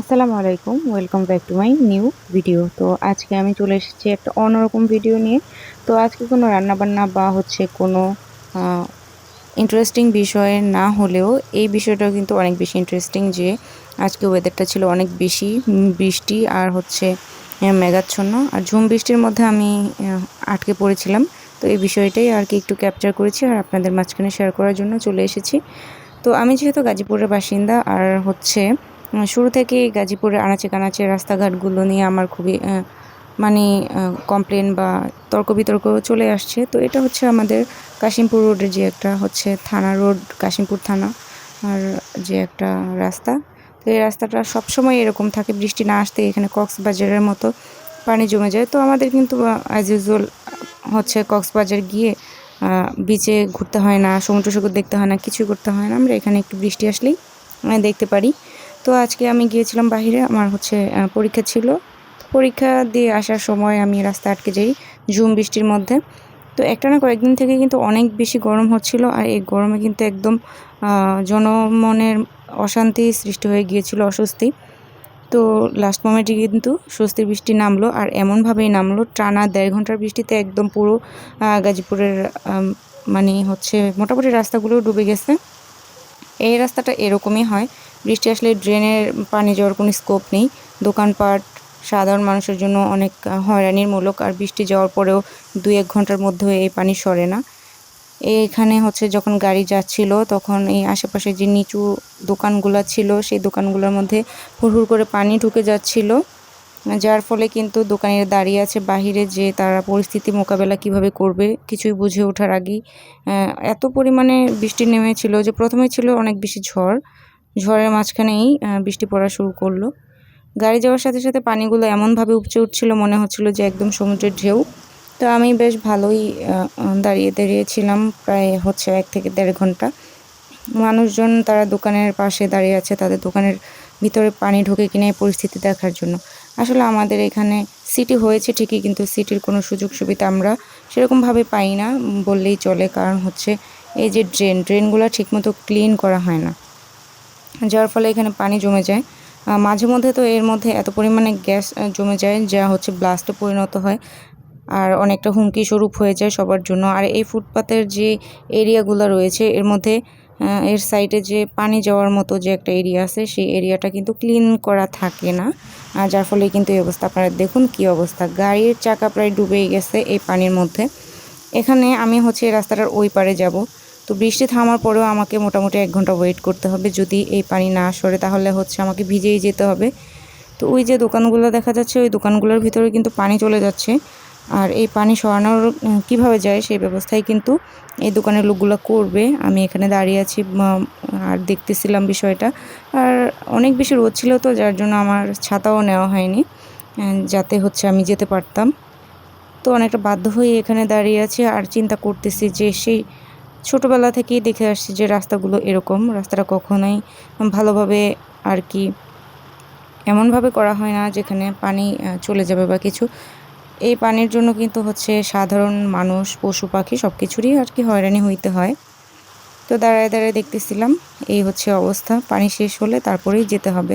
আসসালামু আলাইকুম welcome back to my new video তো আজকে আমি চলে এসেছি একটা অন্যরকম ভিডিও নিয়ে। তো আজকে কোনো রান্নাবান্না বা হচ্ছে কোনো ইন্টারেস্টিং বিষয় না হলেও এই বিষয়টাও কিন্তু অনেক বেশি ইন্টারেস্টিং যে আজকে ওয়েদারটা ছিল অনেক বেশি বৃষ্টি আর হচ্ছে মেঘাচ্ছন্ন। আর ঝুম বৃষ্টির মধ্যে আমি আটকে পড়েছিলাম। তো এই বিষয়টাই আর কি একটু ক্যাপচার করেছি আর আপনাদের মাঝখানে শেয়ার করার জন্য চলে এসেছি। তো আমি যেহেতু গাজীপুরের বাসিন্দা আর হচ্ছে শুরু থেকেই গাজীপুরের আনাচে কানাচে রাস্তাঘাটগুলো নিয়ে আমার খুবই মানে কমপ্লেন বা তর্ক বিতর্ক চলে আসছে। তো এটা হচ্ছে আমাদের কাশিমপুর রোডের যে একটা হচ্ছে থানা রোড কাশিমপুর থানা, আর যে একটা রাস্তা। তো এই রাস্তাটা সবসময় এরকম থাকে, বৃষ্টি না আসতে এখানে কক্সবাজারের মতো পানি জমে যায়। তো আমাদের কিন্তু অ্যাজ ইউজুয়াল হচ্ছে কক্সবাজার গিয়ে বিচে ঘুরতে হয় না, সমুদ্র সৈকত দেখতে হয় না, কিছুই করতে হয় না। আমরা এখানে একটু বৃষ্টি আসলেই দেখতে পারি। তো আজকে আমি গিয়েছিলাম বাইরে আমার হচ্ছে পরীক্ষা ছিল। পরীক্ষা দিয়ে আসার সময় আমি রাস্তা আটকে যাই, ঝুম বৃষ্টির মধ্যে। তো একটা না কয়েকদিন থেকে কিন্তু অনেক বেশি গরম হচ্ছিল আর এই গরমে কিন্তু একদম জনমনের অশান্তি সৃষ্টি হয়ে গিয়েছিল অস্বস্তি। তো লাস্ট মোমেন্টে কিন্তু স্বস্তির বৃষ্টি নামলো আর এমনভাবেই নামলো, টানা দেড় ঘণ্টার বৃষ্টিতে একদম পুরো গাজীপুরের মানে হচ্ছে মোটামুটি রাস্তাগুলো ডুবে গেছে। এই রাস্তাটা এরকমই হয়। বৃষ্টি আসলে ড্রেনের পানি যাওয়ার কোনো স্কোপ নেই। দোকানপাট সাধারণ মানুষের জন্য অনেক আহ, হয়রানিমূলক আর বৃষ্টি যাওয়ার পরেও দুই এক ঘণ্টার মধ্যে এই পানি সরে না। এখানে হচ্ছে যখন গাড়ি যাচ্ছিল তখন এই আশেপাশে যে নিচু দোকানগুলো ছিল সেই দোকানগুলোর মধ্যে হুড় করে পানি ঢুকে যাচ্ছিল। যার ফলে কিন্তু দোকানিরা দাঁড়িয়ে আছে বাহিরে যে তারা পরিস্থিতি মোকাবেলা কীভাবে করবে কিছুই বুঝে ওঠার আগেই এত পরিমাণে বৃষ্টি নেমেছিল যে প্রথমে ছিল অনেক বেশি ঝড় ঝড়ের মাঝখানেই বৃষ্টি পড়া শুরু করল। গাড়ি যাওয়ার সাথে সাথে পানিগুলো এমনভাবে উপচে উঠছিল, মনে হচ্ছিল যে একদম সমুদ্রের ঢেউ। তো আমি বেশ ভালোই দাঁড়িয়ে দাঁড়িয়েছিলাম প্রায় হচ্ছে এক থেকে দেড় ঘণ্টা। মানুষজন তারা দোকানের পাশে দাঁড়িয়ে আছে, তাদের দোকানের ভিতরে পানি ঢোকে কিনা এই পরিস্থিতি দেখার জন্য। আসলে আমাদের এখানে সিটি হয়েছে ঠিকই, কিন্তু সিটির কোনো সুযোগ সুবিধা আমরা সেরকমভাবে পাই না বললেই চলে। কারণ হচ্ছে এই যে ড্রেন ড্রেনগুলো ঠিকমতো ক্লিন করা হয় না। যার ফলে এখানে পানি জমে যায়। মাঝে মধ্যে তো এর মধ্যে এত পরিমাণে গ্যাস জমে যায় যা হচ্ছে ব্লাস্টে পরিণত হয়। আর অনেকটা হুমকি স্বরূপ হয়ে যায় সবার জন্য। আর এই ফুটপাতের যে এরিয়াগুলো রয়েছে, এর মধ্যে এর সাইডে যে পানি যাওয়ার মতো যে একটা এরিয়া আছে, সেই এরিয়াটা কিন্তু ক্লিন করা থাকে না। যার ফলে কিন্তু এই অবস্থা। আপনারা দেখুন কি অবস্থা। গাড়ির চাকা প্রায় ডুবেই গেছে এই পানির মধ্যে। এখানে আমি হচ্ছে রাস্তাটার ওই পারে যাব। তো বৃষ্টি থামার পরেও আমাকে মোটামুটি এক ঘণ্টা ওয়েট করতে হবে। যদি এই পানি না সরে, তাহলে হচ্ছে আমাকে ভিজেই যেতে হবে। তো ওই যে দোকানগুলো দেখা যাচ্ছে, ওই দোকানগুলোর ভিতরে কিন্তু পানি চলে যাচ্ছে। আর এই পানি সরানোর কীভাবে যায় সেই ব্যবস্থাই কিন্তু এই দোকানের লোকগুলো করবে। আমি এখানে দাঁড়িয়ে আছি আর দেখতেছিলাম বিষয়টা। আর অনেক বেশি রোদ ছিল তো, যার জন্য আমার ছাতাও নেওয়া হয়নি। যাতে হচ্ছে আমি যেতে পারতাম। তো অনেকটা বাধ্য হয়ে এখানে দাঁড়িয়ে আছি, আর চিন্তা করতেছি যে সেই ছোটোবেলা থেকেই দেখে আসছি যে রাস্তাগুলো এরকম। রাস্তাটা কখনোই ভালোভাবে আর কি এমনভাবে করা হয় না যেখানে পানি চলে যাবে বা কিছু। এই পানির জন্য কিন্তু হচ্ছে সাধারণ মানুষ, পশু পাখি সব কিছুরই আর কি হয়রানি হইতে হয়। তো দাঁড়ায় দাঁড়ায় দেখতেছিলাম, এই হচ্ছে অবস্থা। পানি শেষ হলে তারপরেই যেতে হবে।